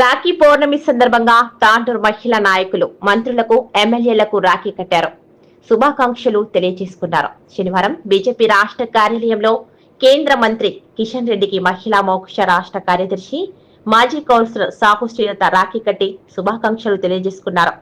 రాఖీ పౌర్ణమి సందర్భంగా తాండూరు మహిళా నాయకులు మంత్రులకు ఎమ్మెల్యేలకు రాఖీ కట్టారు. శుభాకాంక్షలు తెలియజేసుకున్నారు. శనివారం బీజేపీ రాష్ట్ర కార్యాలయంలో కేంద్ర మంత్రి కిషన్ రెడ్డికి మహిళా మోక్ష రాష్ట్ర కార్యదర్శి మాజీ కౌన్సిలర్ సాహు శ్రీలత రాఖీ కట్టి శుభాకాంక్షలు తెలియజేసుకున్నారు.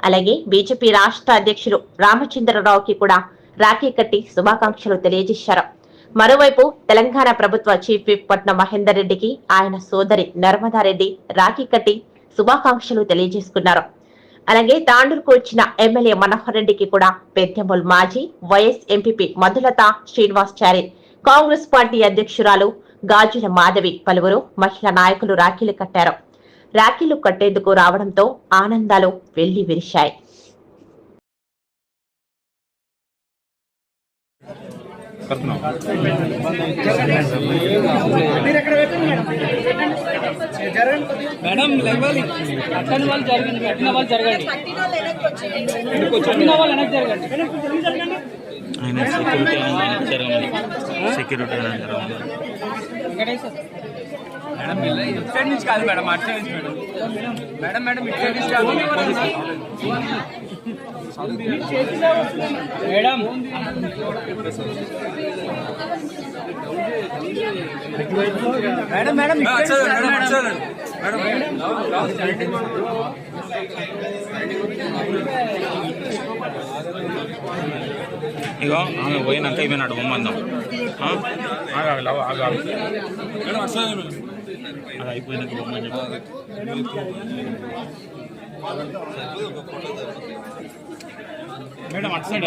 అలాగే బీజేపీ రాష్ట్ర అధ్యక్షులు రామచంద్రరావుకి కూడా రాఖీ కట్టి శుభాకాంక్షలు తెలియజేశారు. మరోవైపు తెలంగాణ ప్రభుత్వ చీఫ్ విప్ పట్న మహేందర్ రెడ్డికి ఆయన సోదరి నర్మదారెడ్డి రాఖీ కట్టి శుభాకాంక్షలు తెలియజేసుకున్నారు. అలాగే తాండూరుకు వచ్చిన ఎమ్మెల్యే మనోహర్ రెడ్డికి కూడా పెద్దెమ్మల్ మాజీ vice MPP Madhulatha Srinivas Congress party అధ్యక్షురాలు గాజుల మాధవి పలువురు మహిళా నాయకులు రాఖీలు కట్టారు. రాఖీలు కట్టేందుకు రావడంతో ఆనందాలు వెళ్ళి విరిశాయి. కడుతున్నాం. మేడం లేవాలి. కట్టని వాళ్ళు జరగండి కట్టిన వాళ్ళు జరగండి. కట్టిన వాళ్ళు వెనక్కి జరగండి. ఆయన సెక్యూరిటీ సెక్యూరిటీ ఆయన జరగమని మేడం ఇటు సైడ్ నుంచి కాదు మేడం అటు సైడ్ నుంచి మేడం. మేడం మేడం ఇటు సైడ్ నుంచి కాదు. మేడం. Madam madam madam. ఇగో ఆమె పోయినాక ఇవి బొమ్మందాం ఆగాలి లవ ఆగాలి. అది అయిపోయినాక బొమ్మని మేడం అటు సైడ్